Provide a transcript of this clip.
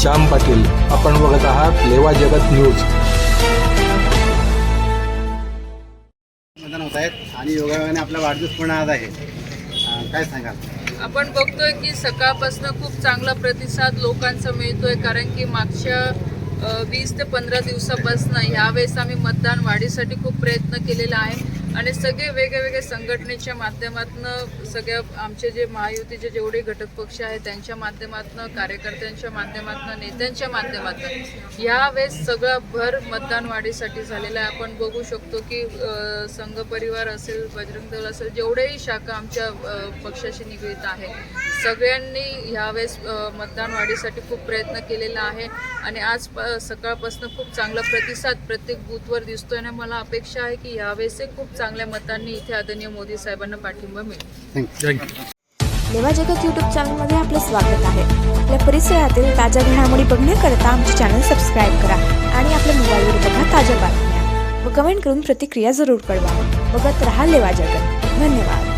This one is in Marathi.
श्याम पाटील. आपण बघत आहात लेवा जगत न्यूज. मतदान होत आहेत आणि योगायोगाने आपला वाढदिवस पण आज आहे. अं, काय सांगाल? आपण बघतोय की सकाळपासून खूप चांगला प्रतिसाद लोकांचा मिळतोय कारण की मागच्या वीस ते पंधरा दिवसापासून ह्यावेळेस आम्ही मतदान वाढीसाठी खूप प्रयत्न केलेला आहे. आणि सगळे वेगळे संघटनेच्या माध्यमातून सगळ्या आमचे जे महायुतीचे जेवढे घटक पक्ष आहेत त्यांच्या माध्यमातून कार्यकर्त्यांच्या माध्यमातून नेत्यांच्या माध्यमातून यावेळेस सगळं भर मतदान वाढीसाठी झालेलं आहे. आपण बघू शकतो की संघ परिवार असेल बजरंग दल असेल जेवढेही शाखा आमच्या पक्षाशी निगडीत आहे सगळ्यांनी ह्यावेळेस मतदान वाढीसाठी खूप प्रयत्न केलेला आहे. आणि आज प- सकाळपासून खूप चांगला प्रतिसाद प्रत्येक बूथवर दिसतोय आणि मला अपेक्षा आहे की ह्यावेळेस खूप चांगल्या मतांनी इथे आदरणीय मोदी साहेबांना पाठिंबा मिळेल. लेवा जगत यूट्यूब चॅनलमध्ये आपलं स्वागत आहे. आपल्या परिसरातील ताज्या घडामोडी बघण्याकरता आमचे चॅनल सबस्क्राईब करा आणि आपल्या मोबाईलवर बघा ताज्या बातम्या. व कमेंट करून प्रतिक्रिया जरूर कळवा. बघत रहा लेवा जगत. धन्यवाद.